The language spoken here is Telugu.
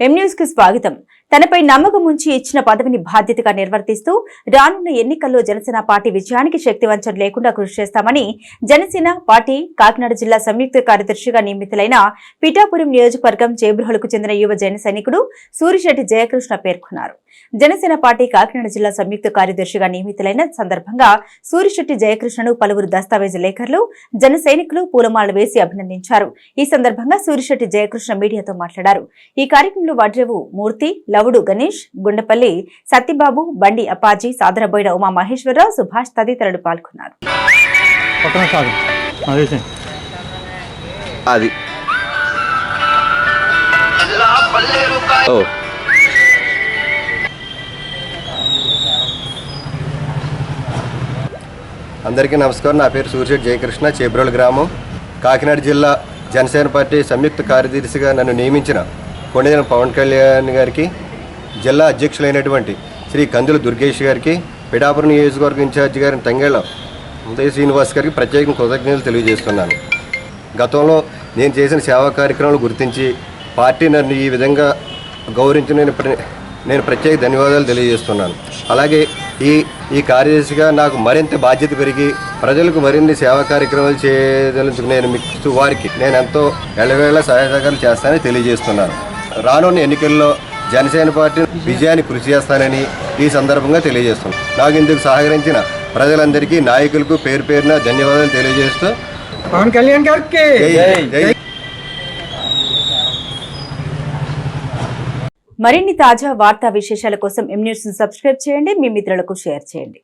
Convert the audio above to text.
ఎం కి స్వాగతం. తనపై నమ్మకం ఉంచి ఇచ్చిన పదవిని బాధ్యతగా నిర్వర్తిస్తూ రానున్న ఎన్నికల్లో జనసేన పార్టీ విజయానికి శక్తివంచన లేకుండా కృషి చేస్తామని జనసేన పార్టీ కాకినాడ జిల్లా సంయుక్త కార్యదర్శిగా నియమితులైన పిఠాపురం నియోజకవర్గం చేబ్రోహలకు చెందిన యువ జన సైనికుడు సూరిశెట్టి జయకృష్ణ పేర్కొన్నారు. జనసేన పార్టీ కాకినాడ జిల్లా సంయుక్త కార్యదర్శిగా నియమితులైన సందర్భంగా సూరిశెట్టి జయకృష్ణను పలువురు దస్తావేజు లేఖర్లు జన సైనికులు పూలమాలలు వేసి అభినందించారు. ఈ సందర్భంగా సూరిశెట్టి జయకృష్ణ మీడియాతో మాట్లాడారు. ఈ కార్యక్రమంలో వడ్రేవు. మూర్తి లవుడు గణేష్ గుండపల్లి సత్యబాబు బండి అప్పాజీ సాదరబోయిన ఉమా మహేశ్వరరావు సుభాష్ తదితరులు పాల్గొన్నారు. అది. ఓ. అందరికీ నమస్కారం. నా పేరు సూర్యశెట్టి జయకృష్ణ చేబ్రోల్ గ్రామం. కాకినాడ జిల్లా జనసేన పార్టీ సంయుక్త కార్యదర్శిగా నన్ను నియమించిన కొండజన పవన్ కళ్యాణ్ గారికి జిల్లా అధ్యక్షులైనటువంటి శ్రీ కందుల దుర్గేష్ గారికి పిడాపురం నియోజకవర్గ ఇన్ఛార్జి గారిని తంగేళ్ళ ఉదయ శ్రీనివాస్ గారికి ప్రత్యేక కృతజ్ఞతలు తెలియజేస్తున్నాను. గతంలో నేను చేసిన సేవా కార్యక్రమాలు గుర్తించి పార్టీ నన్ను ఈ విధంగా గౌరవించి నేను నేను ప్రత్యేక ధన్యవాదాలు తెలియజేస్తున్నాను. అలాగే ఈ ఈ కార్యదర్శిగా నాకు మరింత బాధ్యత పెరిగి ప్రజలకు మరిన్ని సేవా కార్యక్రమాలు చేయదలుచుకు నేను మీకు వారికి నేను ఎంతో ఎల్లవేళ సహాయ సహకారాలు చేస్తానని తెలియజేస్తున్నాను. రానున్న ఎన్నికల్లో జనసేన పార్టీ విజయాన్ని కృషి చేస్తానని ఈ సందర్భంగా తెలియజేస్తున్నాను నాకు ఇందుకు సహకరించిన ప్రజలందరికీ నాయకులకు పేరు పేరున ధన్యవాదాలు తెలియజేస్తూ పవన్ కళ్యాణ్ గారికి. జై జై. మరిన్ని తాజా వార్తా విశేషాల కోసం ఎం న్యూస్ను సబ్స్క్రైబ్ చేయండి మీ మిత్రులకు షేర్ చేయండి.